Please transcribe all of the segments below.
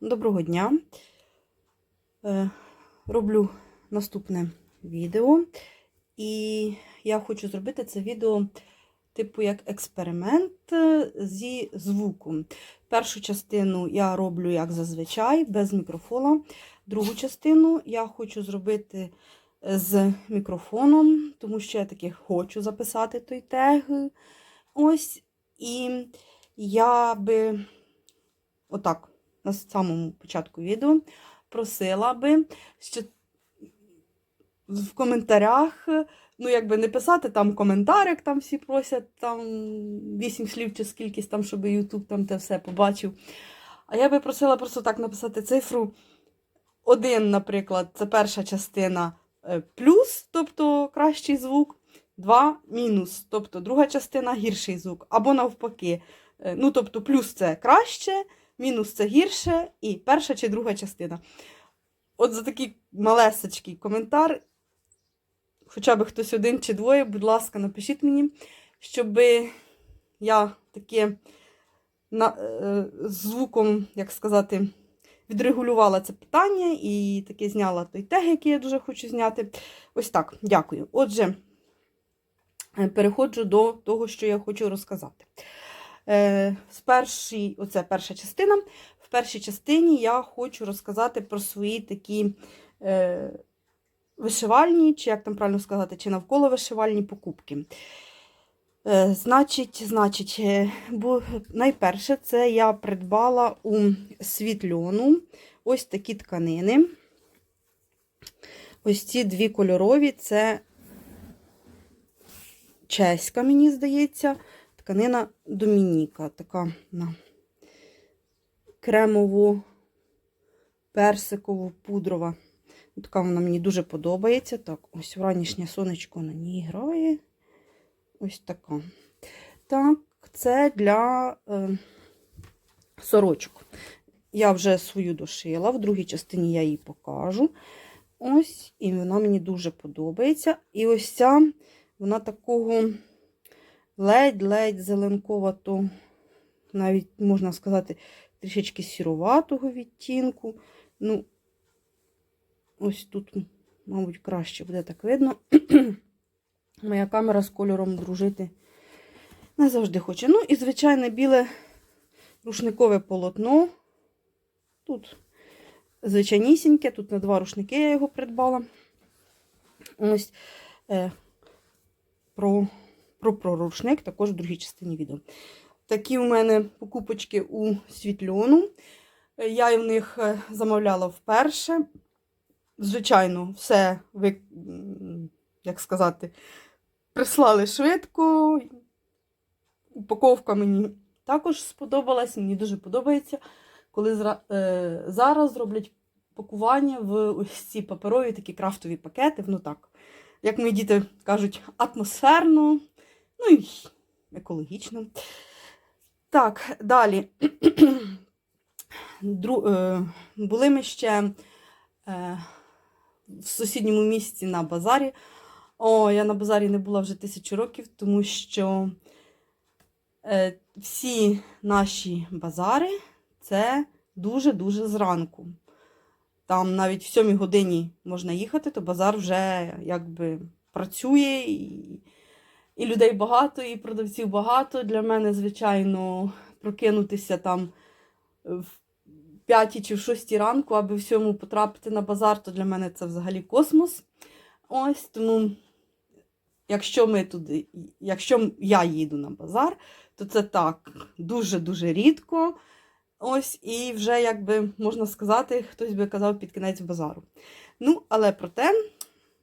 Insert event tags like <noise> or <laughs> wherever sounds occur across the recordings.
Доброго дня. Е, Роблю наступне відео. І я хочу зробити це відео, типу, як експеримент е, зі звуком. Першу частину я роблю, як зазвичай, без мікрофона. Другу частину я хочу зробити з мікрофоном, тому що я таки хочу записати той тег. Ось. І я би отак на самому початку відео просила би, що в коментарях, ну, якби не писати там коментар, як там всі просять, там вісім слів чи скількись там, щоб Ютуб там те все побачив. А я би просила просто так написати цифру. Один, наприклад, це перша частина е, плюс, тобто кращий звук. Два мінус, тобто друга частина гірший звук. Або навпаки. Е, Ну, тобто, плюс це краще, мінус це гірше, і перша чи друга частина. От за такий малесечкий коментар, хоча б хтось один чи двоє, будь ласка, напишіть мені, щоб я таке на, е, звуком, як сказати, відрегулювала це питання і таки зняла той тег, який я дуже хочу зняти. Ось так, дякую. Отже, е, переходжу до того, що я хочу розказати. Е, з першій, оце перша частина. В першій частині я хочу розказати про свої такі е, вишивальні, чи як там правильно сказати, чи навколо вишивальні покупки. Е, значить, значить, е, бо найперше це я придбала у світльону ось такі тканини. Ось ці дві кольорові це чеська, мені здається, тканина Домініка, така на кремово-персиково пудрова. Така вона мені дуже подобається. Так, ось вранішнє сонечко на ній грає. Ось така. Так, це для е, сорочок. Я вже свою дошила, в другій частині я її покажу. Ось, і вона мені дуже подобається. І ось ця, вона такого ледь-ледь зеленковато, навіть, можна сказати, трішечки сіруватого відтінку. Ну, ось тут, мабуть, краще буде так видно. <clears throat> Моя камера з кольором дружити не завжди хоче. Ну і, звичайне, біле рушникове полотно. Тут звичайнісіньке, тут на два рушники я його придбала. Ось е, про, про, про рушник також в другій частині відео. Такі у мене покупочки у світльону. Я в них е, замовляла вперше. Звичайно, все, ви, як сказати, прислали швидко. Упаковка мені також сподобалась, мені дуже подобається, коли е, зараз роблять пакування в ось ці паперові такі крафтові пакети. Ну так, як мої діти кажуть, атмосферно, ну і екологічно. Так, далі. <clears throat> Дру... Е, були ми ще е, в сусідньому місті на базарі. О, я на базарі не була вже тисячу років, тому що е, всі наші базари це дуже-дуже зранку. Там навіть в 7 годині можна їхати, то базар вже якби працює, і, і людей багато, і продавців багато. Для мене, звичайно, прокинутися там в 5 чи в 6 ранку, аби в 7 потрапити на базар, то для мене це взагалі космос. Ось тому якщо ми туди, якщо я їду на базар, то це так дуже-дуже рідко. Ось, і вже, якби можна сказати, хтось би казав під кінець базару. Ну, але проте,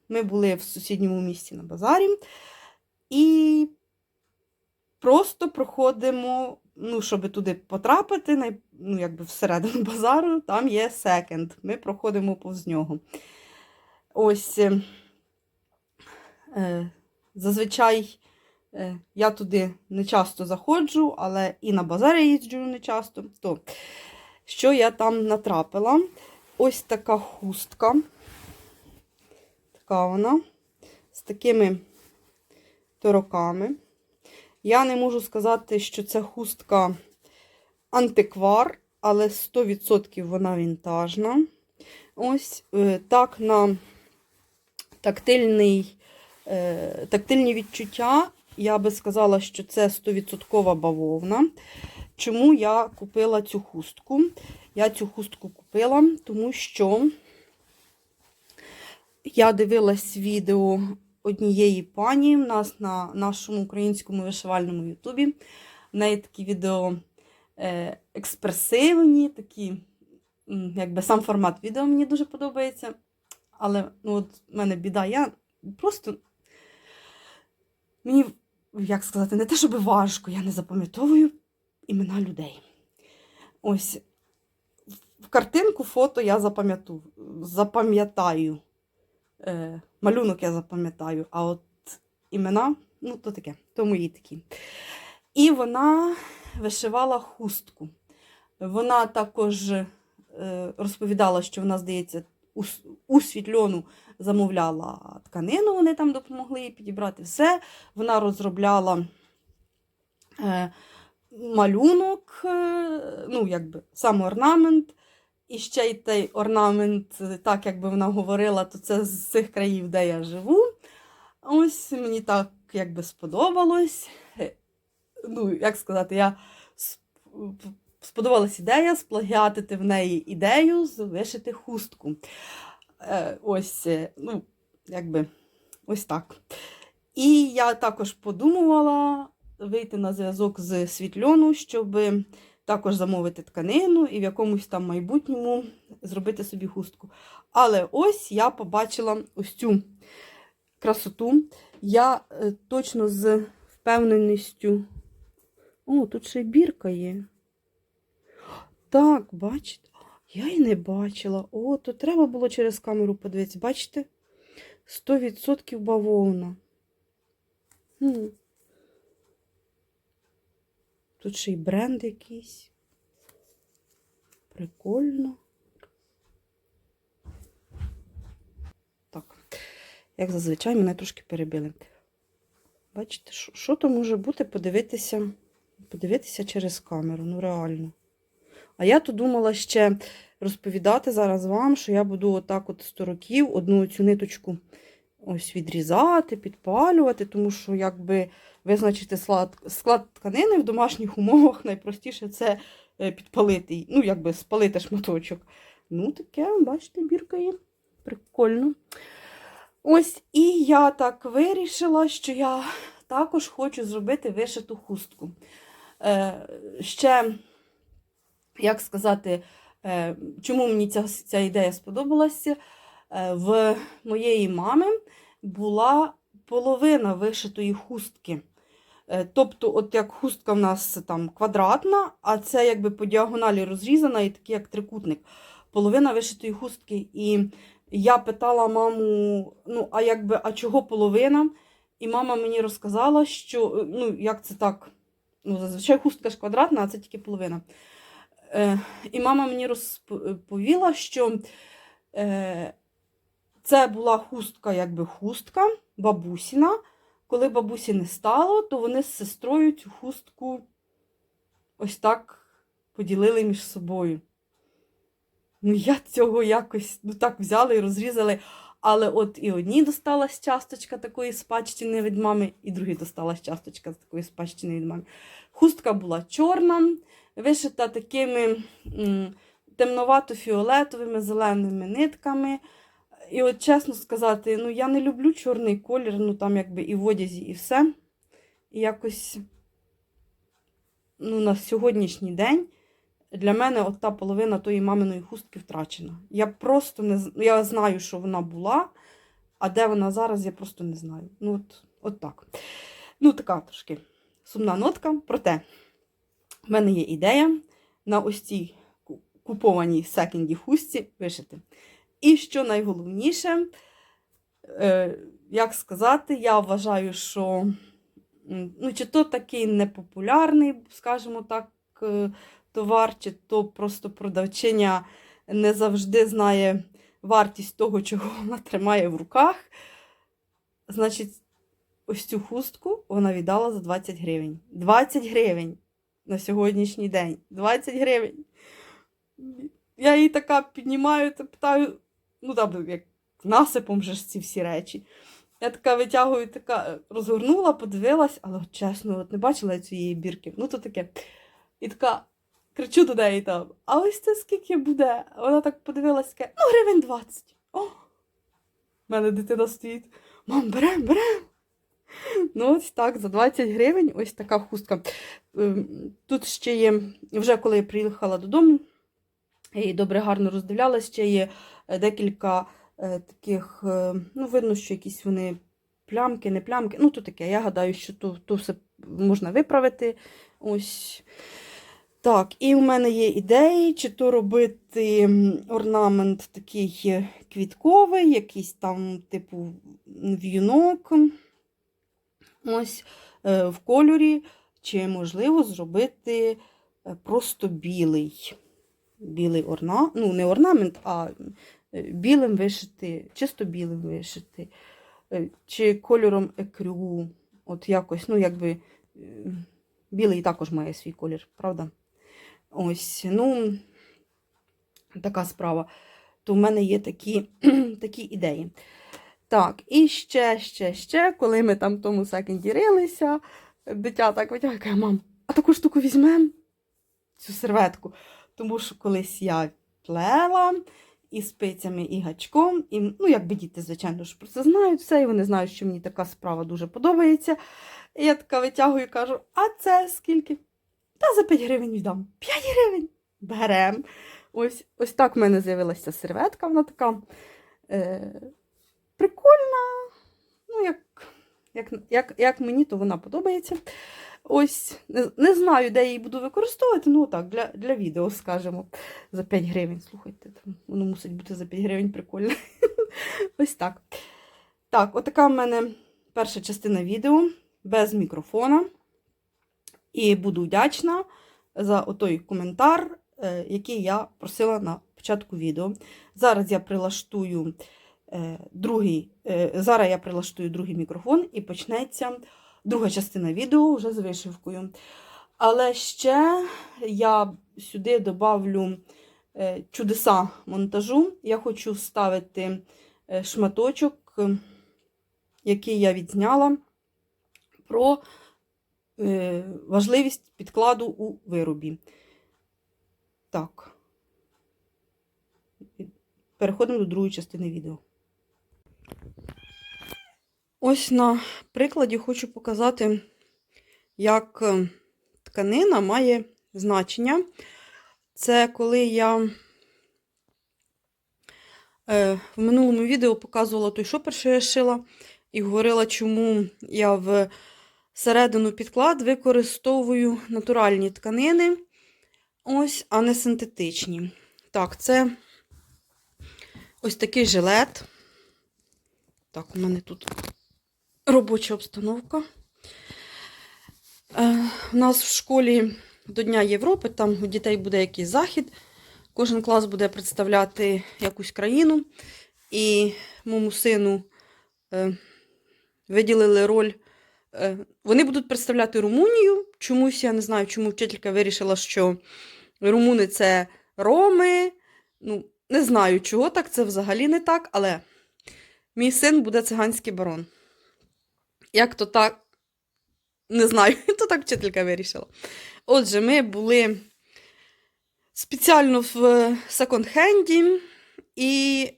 ми були в сусідньому місті на базарі і просто проходимо, ну, щоб туди потрапити, ну, якби всередину <laughs> базару, там є секонд. Ми проходимо повз нього. Ось. Е, Зазвичай е, я туди не часто заходжу, але і на базарі їжджу не часто. То, що я там натрапила? Ось така хустка. Така вона, з такими тороками. Я не можу сказати, що це хустка антиквар, але 100% вона вінтажна. Ось е, так на тактильний, е, тактильні відчуття. Я би сказала, що це 100% бавовна. Чому я купила цю хустку? Я цю хустку купила, тому що я дивилась відео однієї пані в нас на нашому українському вишивальному Ютубі. В неї такі відео е, експресивні, такі, якби сам формат відео мені дуже подобається. Але ну, от в мене біда, я просто мені, як сказати, не те, щоб важко, я не запам'ятовую імена людей. Ось в картинку, фото я запам'ятаю. Е, малюнок я запам'ятаю, а от імена, ну, то таке, то мої такі. І вона вишивала хустку. Вона також е, розповідала, що вона, здається, у, світльону замовляла тканину, вони там допомогли їй підібрати все. Вона розробляла е, малюнок, е, ну, якби сам орнамент. І ще й той орнамент, е, так якби вона говорила, то це з цих країв, де я живу. Ось мені так якби сподобалось. Е, Ну, як сказати, я сподобалась ідея сплагіатити в неї ідею вишити хустку. Е, Ось, ну, якби ось так. І я також подумувала вийти на зв'язок з світльону, щоб також замовити тканину і в якомусь там майбутньому зробити собі хустку. Але ось я побачила ось цю красоту. Я е, точно з впевненістю. О, тут ще бірка є. Так, бачите? Я й не бачила. О, то треба було через камеру подивитися. Бачите? 100% бавовна. Хм. Тут ще й бренд якийсь. Прикольно. Так, як зазвичай, мене трошки перебили. Бачите, що, то може бути подивитися, подивитися через камеру, ну реально. А я то думала ще розповідати зараз вам, що я буду отак от 100 років одну цю ниточку ось відрізати, підпалювати, тому що якби визначити склад, тканини в домашніх умовах найпростіше це е, підпалити, ну, якби спалити шматочок. Ну, таке, бачите, бірка є. Прикольно. Ось, і я так вирішила, що я також хочу зробити вишиту хустку. Е, ще, як сказати, е, чому мені ця, ця ідея сподобалася? Е, в моєї мами була половина вишитої хустки. Е, Тобто, от як хустка в нас там квадратна, а це якби по діагоналі розрізана і такий як трикутник. Половина вишитої хустки. І я питала маму: ну, а якби, а чого половина? І мама мені розказала, що е, ну, як це так? Ну, зазвичай хустка ж квадратна, а це тільки половина. Е, і мама мені розповіла, що е, це була хустка, якби хустка, бабусіна. Коли бабусі не стало, то вони з сестрою цю хустку ось так поділили між собою. Ну, я цього якось ну, так взяли і розрізали. Але от і одній досталась часточка такої спадщини від мами, і другій досталась часточка з такої спадщини від мами. Хустка була чорна, вишита такими темновато-фіолетовими зеленими нитками. І от чесно сказати, ну я не люблю чорний колір, ну там якби і в одязі, і все. І якось ну, на сьогоднішній день для мене от та половина тої маминої хустки втрачена. Я просто не я знаю, що вона була, а де вона зараз, я просто не знаю. Ну, от, от так. Ну, така трошки сумна нотка. Проте, в мене є ідея на ось цій купованій секонді хустці вишити. І що найголовніше, е, як сказати, я вважаю, що ну, чи то такий непопулярний, скажімо так, е, товар, чи то просто продавчиня не завжди знає вартість того, чого <laughs> вона тримає в руках. Значить, ось цю хустку вона віддала за 20 гривень. 20 гривень на сьогоднішній день. 20 гривень. Я її така піднімаю та питаю, ну там як насипом же ж ці всі речі. Я така витягую, така е, розгорнула, подивилась, але чесно, от не бачила я цієї бірки. Ну то таке. І така кричу до неї там, а ось це скільки буде? Вона так подивилась, таке, ну, гривень 20. О! У мене дитина стоїть. Мам, берем, берем. Ну, ось так, за 20 гривень ось така хустка. Ем, Тут ще є, вже коли я приїхала додому, я її добре гарно роздивлялась, ще є е, декілька е, таких, е, ну, видно, що якісь вони плямки, не плямки. Ну, то таке. Я гадаю, що то, то все можна виправити. Ось. Так, і в мене є ідеї, чи то робити орнамент такий квітковий, якийсь там, типу, в'юнок. Ось в кольорі, чи можливо зробити просто білий. Білий орнамент, ну, не орнамент, а е, білим вишити, чисто білим вишити, е, чи кольором екрю. От якось, ну, якби е, білий також має свій колір, правда? Ось, ну, така справа. То в мене є такі, <clears throat> такі ідеї. Так, і ще, ще, ще, коли ми там в тому секонді рилися, дитя так витягує, каже, мам, а таку штуку візьмемо, цю серветку. Тому що колись я плела і спицями, і гачком, і, ну, якби діти, звичайно ж, про це знають все, і вони знають, що мені така справа дуже подобається. І я така витягую і кажу, а це скільки? Та за 5 гривень віддам. 5 гривень. Берем. Ось, ось так в мене з'явилася серветка, вона така е, прикольна. Ну, як, як, як, як мені, то вона подобається. Ось, не, не знаю, де я її буду використовувати, ну так, для, для відео, скажімо, за 5 гривень. Слухайте, воно мусить бути за 5 гривень прикольно. <laughs> Ось так. Так, отака в мене перша частина відео без мікрофона. І буду вдячна за отой коментар, е, який я просила на початку відео. Зараз я прилаштую другий, е, зараз я прилаштую другий мікрофон і почнеться друга частина відео вже з вишивкою. Але ще я сюди добавлю е, чудеса монтажу. Я хочу вставити е, шматочок, е, який я відзняла, про е, важливість підкладу у виробі. Так. Переходимо до другої частини відео. Ось на прикладі хочу показати, як е, тканина має значення. Це коли я е, в минулому відео показувала той шопер, що я шила, і говорила, чому я в середину підклад використовую натуральні тканини, ось, а не синтетичні. Так, це ось такий жилет. Так, у мене тут робоча обстановка. Е, у нас в школі до Дня Європи, там у дітей буде якийсь захід. Кожен клас буде представляти якусь країну. І моєму сину е, виділили роль. Е, вони будуть представляти Румунію. Чомусь я не знаю, чому вчителька вирішила, що румуни це роми. Ну, не знаю, чого так, це взагалі не так, але мій син буде циганський барон. Як то так, не знаю, <laughs> то так вчителька вирішила. Отже, ми були спеціально в секонд-хенді, і,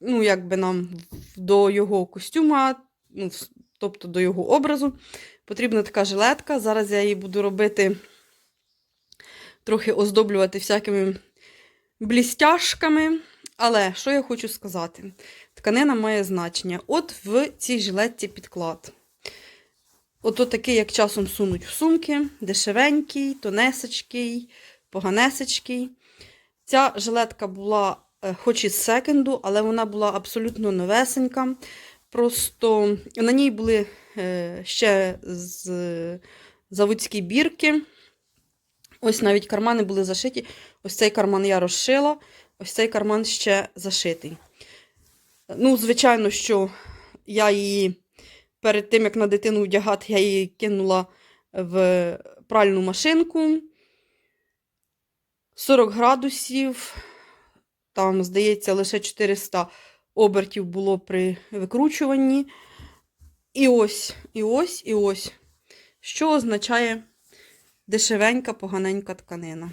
ну, якби нам до його костюма, ну, тобто до його образу, потрібна така жилетка. Зараз я її буду робити, трохи оздоблювати всякими блістяшками. Але що я хочу сказати? Тканина має значення. От в цій жилетці підклад. От такий, як часом сунуть в сумки, дешевенький, тонесечкий, поганесечкий. Ця жилетка була, е, хоч і з секенду, але вона була абсолютно новесенька. Просто на ній були е, ще з заводські бірки. Ось навіть кармани були зашиті. Ось цей карман я розшила, ось цей карман ще зашитий. Ну, звичайно, що я її перед тим, як на дитину вдягати, я її кинула в пральну машинку. 40 градусів. Там, здається, лише 400 обертів було при викручуванні. І ось, і ось, і ось. Що означає дешевенька, поганенька тканина.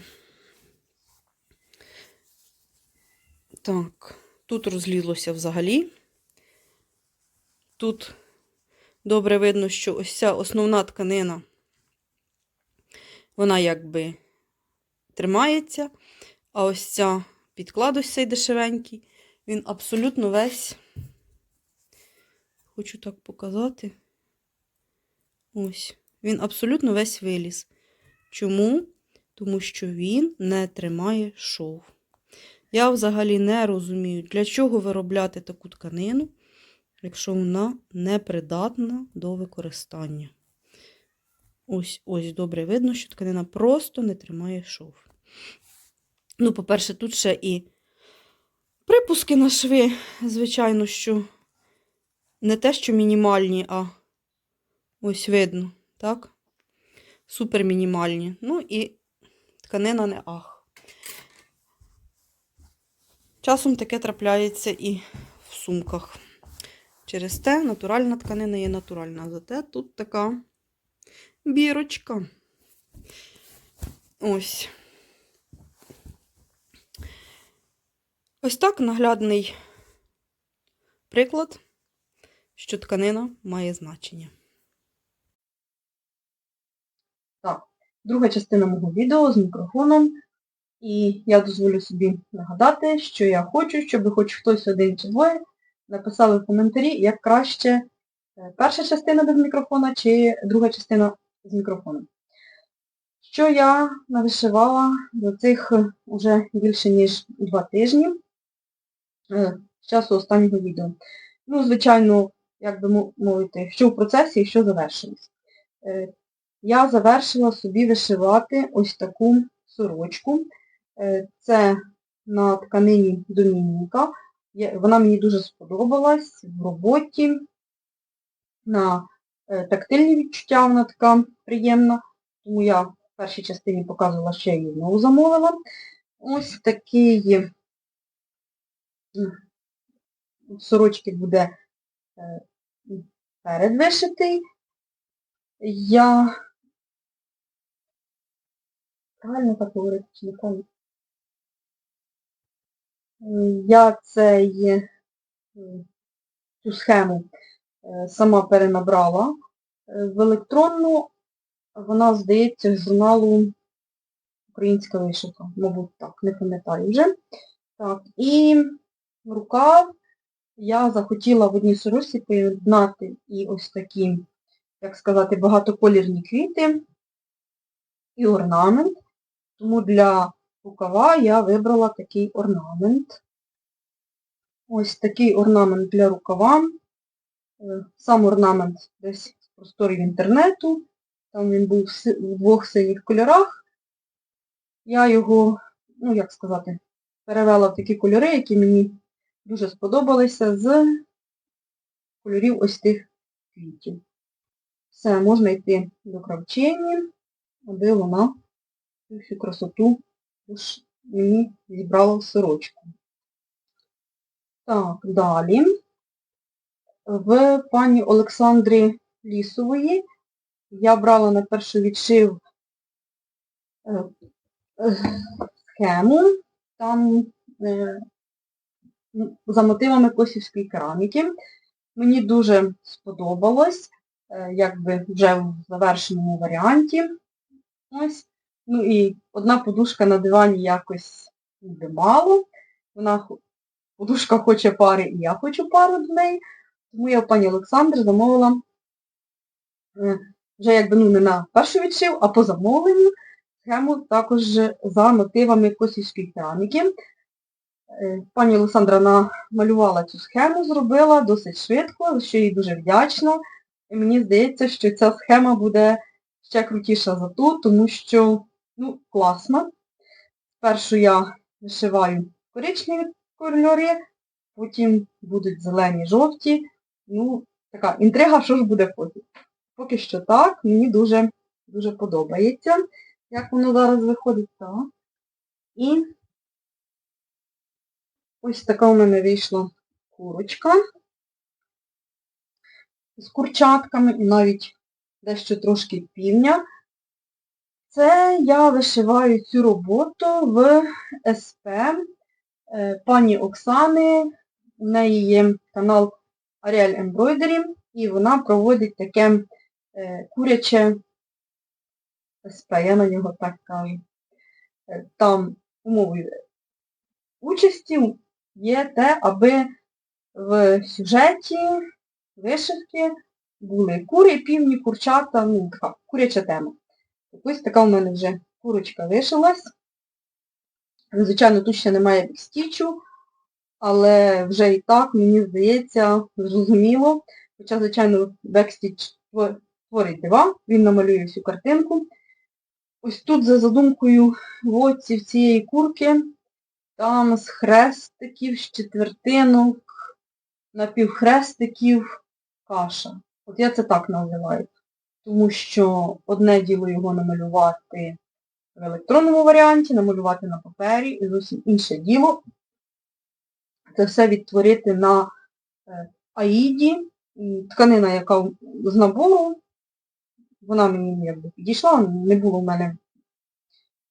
Так, тут розлізлося взагалі. Тут добре видно, що ось ця основна тканина, вона якби тримається, а ось ця підклад ось цей дешевенький, він абсолютно весь, хочу так показати. Ось, він абсолютно весь виліз. Чому? Тому що він не тримає шов. Я взагалі не розумію, для чого виробляти таку тканину, якщо вона непридатна до використання. Ось ось добре видно, що тканина просто не тримає шов. Ну, по-перше, тут ще і припуски на шви, звичайно, що не те, що мінімальні, а ось видно, так? Супер мінімальні. Ну і тканина не ах. Часом таке трапляється і в сумках. Через те натуральна тканина є натуральна. Зате тут така бірочка. Ось. Ось так наглядний приклад, що тканина має значення. Так, друга частина мого відео з мікрофоном. І я дозволю собі нагадати, що я хочу, щоб хоч хтось один чи двоє написали в коментарі, як краще е, перша частина без мікрофона чи друга частина з мікрофоном. Що я навишивала до цих вже більше ніж два тижні е, з часу останнього відео. Ну, звичайно, як би мовити, що в процесі і що завершилось. Е, Я завершила собі вишивати ось таку сорочку. Е, Це на тканині Домініка. Вона мені дуже сподобалась в роботі. На е, тактильні відчуття вона така приємна, тому я в першій частині показувала, що я її знову замовила. Ось такий сорочки буде е, передвишитий. Я правильно так говорити, чи не правильно? Я цей, е, цю схему е, сама перенабрала е, в електронну, вона, здається, з журналу Українська вишивка, мабуть, так, не пам'ятаю вже. Так, і рукав я захотіла в одній сорочці поєднати і ось такі, як сказати, багатоколірні квіти і орнамент. Тому для рукава я вибрала такий орнамент. Ось такий орнамент для рукава. Е, сам орнамент десь з просторів інтернету. Там він був в двох синіх кольорах. Я його, ну як сказати, перевела в такі кольори, які мені дуже сподобалися з кольорів ось тих квітів. Все, можна йти до кравчині, аби вона всю красоту Тож мені зібрала сорочку. Так, далі. В пані Олександрі Лісової я брала на перший відшив е, е, схему, там е, за мотивами косівської кераміки. Мені дуже сподобалось, якби вже в завершеному варіанті. Ось. Ну і одна подушка на дивані якось буде мало. Вона подушка хоче пари і я хочу пару до неї. Тому я в пані Олександр замовила е, вже якби ну не на перший відшив, а по замовленню схему також за мотивами косівської кераміки. Е, пані Олександра намалювала цю схему, зробила досить швидко, що їй дуже вдячна. І мені здається, що ця схема буде ще крутіша за ту, тому що Ну, класно. Спершу я вишиваю коричневі кольори, потім будуть зелені, жовті. Ну, така інтрига, що ж буде потім. Поки що так, мені дуже дуже подобається, як воно зараз виходить. так. І ось така у мене вийшла курочка з курчатками навіть дещо трошки півня. Це я вишиваю цю роботу в СП е, пані Оксани. У неї є канал Ariel Embroidery, і вона проводить таке е, куряче СП, я на нього так кажу. Е, Там умовою участі є те, аби в сюжеті вишивки були кури, півні, курчата, ну куряча тема. Ось така в мене вже курочка вишилась. Звичайно, тут ще немає бікстічу, але вже і так, мені здається, зрозуміло. Хоча, звичайно, бекстіч творить дива, він намалює всю картинку. Ось тут за задумкою в оці в цієї курки, там з хрестиків, з четвертинок, напівхрестиків каша. От я це так називаю. Тому що одне діло його намалювати в електронному варіанті, намалювати на папері, і зовсім інше діло це все відтворити на е, аїді. Тканина, яка з набору, вона мені якби підійшла, не було в мене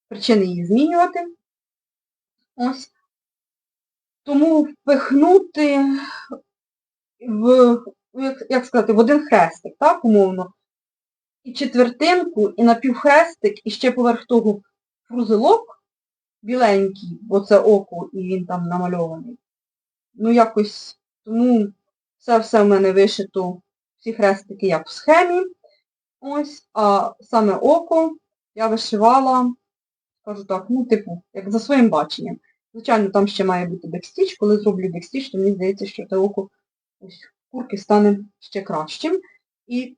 причини її змінювати. Ось. Тому впихнути в, як, сказати, в один хрестик, так, умовно, і четвертинку, і напівхрестик, і ще поверх того фрузелок біленький, бо це око, і він там намальований. Ну, якось, тому все-все в мене вишито, всі хрестики як в схемі. Ось, а саме око я вишивала, скажу так, ну, типу, як за своїм баченням. Звичайно, там ще має бути бекстіч. Коли зроблю бекстіч, то мені здається, що те око ось курки стане ще кращим. І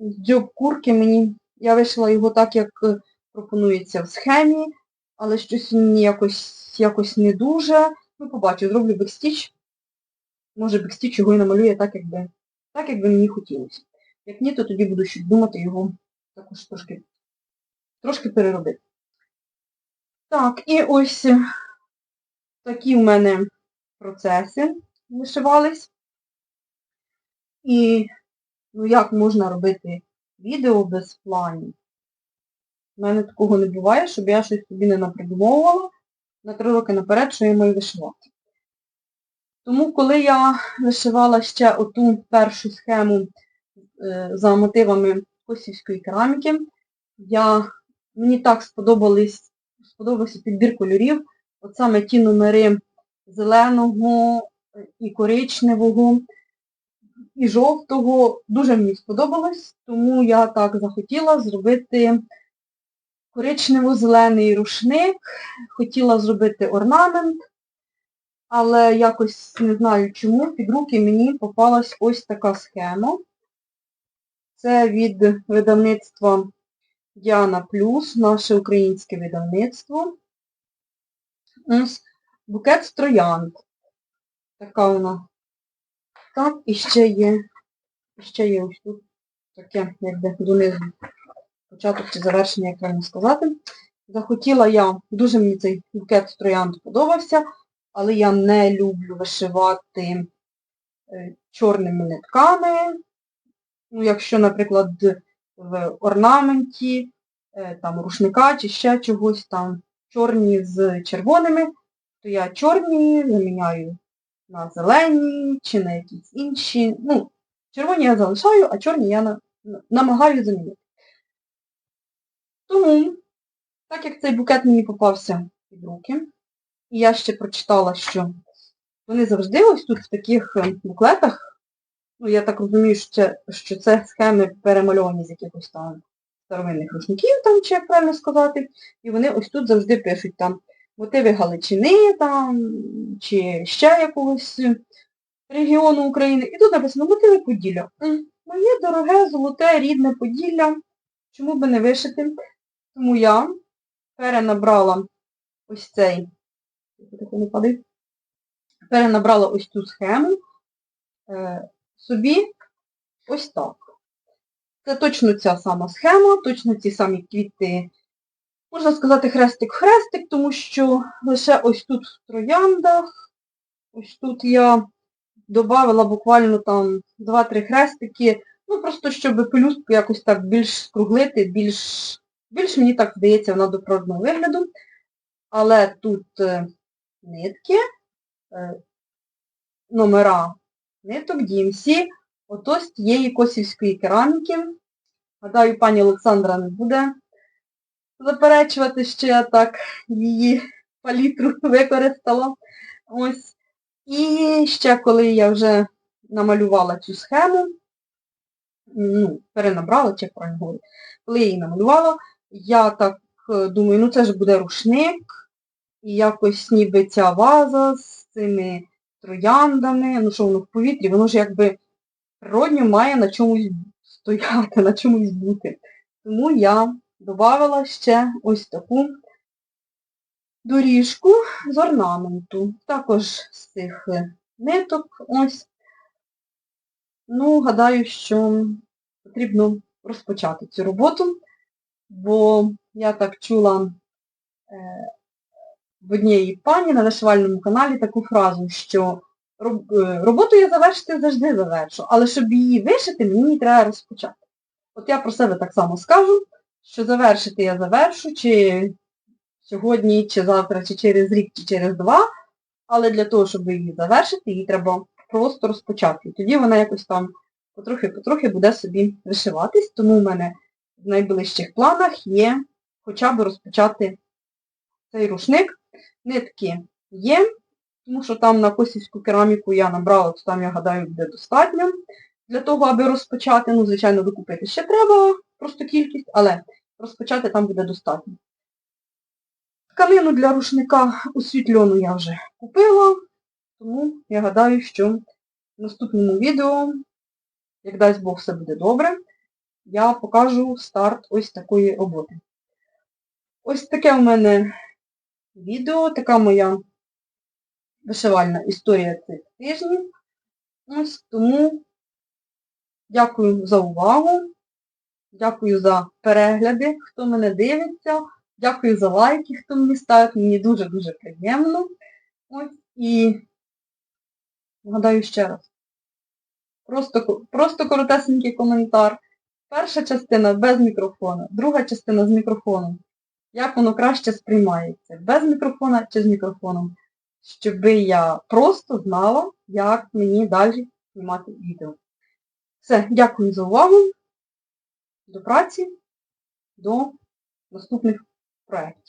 дзьоб курки мені, я вишила його так, як е, пропонується в схемі, але щось мені якось, якось не дуже. Ну, побачу, зроблю бекстіч. Може бекстіч його і намалює так, як би, так, як би мені хотілося. Як ні, то тоді буду ще думати його також трошки, трошки переробити. Так, і ось такі в мене процеси вишивались. І ну як можна робити відео без планів? У мене такого не буває, щоб я щось собі не напридумовувала на три роки наперед, що я маю вишивати. Тому, коли я вишивала ще оту першу схему е, за мотивами косівської кераміки, я, мені так сподобався підбір кольорів, от саме ті номери зеленого і коричневого, і жовтого. Дуже мені сподобалось, тому я так захотіла зробити коричнево-зелений рушник, хотіла зробити орнамент, але якось не знаю чому, під руки мені попалась ось така схема. Це від видавництва Діана Плюс, наше українське видавництво. Ось букет троянд. Така вона. Так, і ще є, ще є ось тут таке, якби донизу початок чи завершення, як правильно сказати. Захотіла я, дуже мені цей букет троянд подобався, але я не люблю вишивати е, чорними нитками. Ну, якщо, наприклад, в орнаменті, е, там, рушника чи ще чогось там чорні з червоними, то я чорні заміняю на зелені чи на якісь інші. Ну, червоні я залишаю, а чорні я на, намагаю замінити. Тому, так як цей букет мені попався під руки, і я ще прочитала, що вони завжди ось тут в таких е, буклетах, ну я так розумію, що, що це схеми перемальовані з якихось там старовинних рушників, там, чи як правильно сказати, і вони ось тут завжди пишуть там мотиви Галичини там, чи ще якогось регіону України. І тут написано мотиви Поділля. Моє дороге, золоте, рідне Поділля. Чому би не вишити? Тому я перенабрала ось цей, перенабрала ось цю схему е, собі ось так. Це точно ця сама схема, точно ці самі квіти Можна сказати хрестик в хрестик, тому що лише ось тут в трояндах, ось тут я додавала буквально там 2-3 хрестики, ну просто щоб пелюстку якось так більш скруглити, більш, більш мені так здається, вона до природного вигляду. Але тут е, нитки, е, номера ниток DMC, ото з тієї косівської кераміки. Гадаю, пані Олександра не буде заперечувати, що я так її палітру <laughs> використала. Ось. І ще коли я вже намалювала цю схему, ну, перенабрала, чи правильно говорю, коли я її намалювала, я так е, думаю, ну це ж буде рушник, і якось ніби ця ваза з цими трояндами, ну що воно в повітрі, воно ж якби природньо має на чомусь стояти, <laughs> на чомусь бути. Тому я додавала ще ось таку доріжку з орнаменту. Також з цих е, ниток ось. Ну, гадаю, що потрібно розпочати цю роботу, бо я так чула е, в однієї пані на вишивальному каналі таку фразу, що е, роботу я завершити завжди завершу, але щоб її вишити, мені треба розпочати. От я про себе так само скажу, що завершити я завершу, чи сьогодні, чи завтра, чи через рік, чи через два, але для того, щоб її завершити, її треба просто розпочати. Тоді вона якось там потрохи-потрохи буде собі вишиватись, тому в мене в найближчих планах є хоча б розпочати цей рушник. Нитки є, тому що там на косівську кераміку я набрала, то там, я гадаю, буде достатньо для того, аби розпочати. Ну, звичайно, докупити ще треба просто кількість, але розпочати там буде достатньо. Тканину для рушника освітльону я вже купила, тому я гадаю, що в наступному відео, як дасть Бог все буде добре, я покажу старт ось такої роботи. Ось таке у мене відео, така моя вишивальна історія цих тижнів. Ось тому дякую за увагу, дякую за перегляди, хто мене дивиться. Дякую за лайки, хто мені ставить, мені дуже-дуже приємно. Ось, і нагадаю ще раз. Просто, просто коротесенький коментар. Перша частина без мікрофона, друга частина з мікрофоном. Як воно краще сприймається? Без мікрофона чи з мікрофоном? Щоб я просто знала, як мені далі знімати відео. Все, дякую за увагу. До праці, до наступних проєктів.